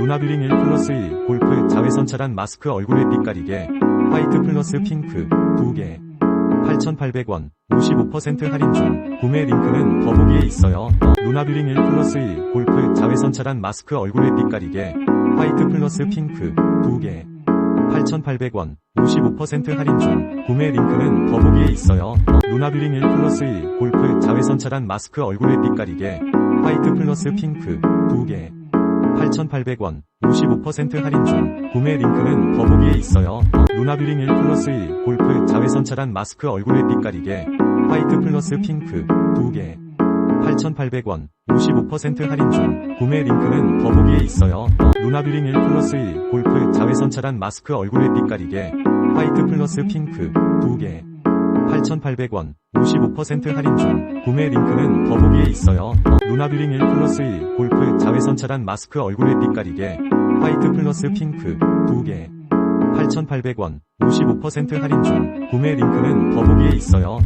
루나뷰링 1 플러스 1 골프 자외선 차단 마스크 얼굴에 빛 가리개 화이트 플러스 핑크 2개. 8,800원 55% 할인 중. 구매 링크는 더보기에 있어요. 루나뷰링 1 플러스 1 골프 자외선 차단 마스크 얼굴에 빛 가리개 화이트 플러스 핑크 2개. 8,800원 55% 할인 중. 구매 링크는 더보기에 있어요. 루나뷰링 1 플러스 1 골프 자외선 차단 마스크 얼굴에 빛 가리개 화이트 플러스 핑크 2개 8,800원 55% 할인 중 구매 링크는 더보기에 있어요. 루나뷰링 1 플러스 1 골프 자외선 차단 마스크 얼굴에 빛 가리개 화이트 플러스 핑크 2개 8,800원 55% 할인 중 구매 링크는 더보기에 있어요. 루나뷰링 1 플러스 1 골프 자외선 차단 마스크 얼굴에 빛 가리개 화이트 플러스 핑크 2개 8,800원 55% 할인 중 구매 링크는 더보기에 있어요. 루나뷰링 1 플러스 1 골프 자외선 차단 마스크 얼굴에 빛 가리개 화이트 플러스 핑크 2개 8,800원 55% 할인 중 구매 링크는 더보기에 있어요.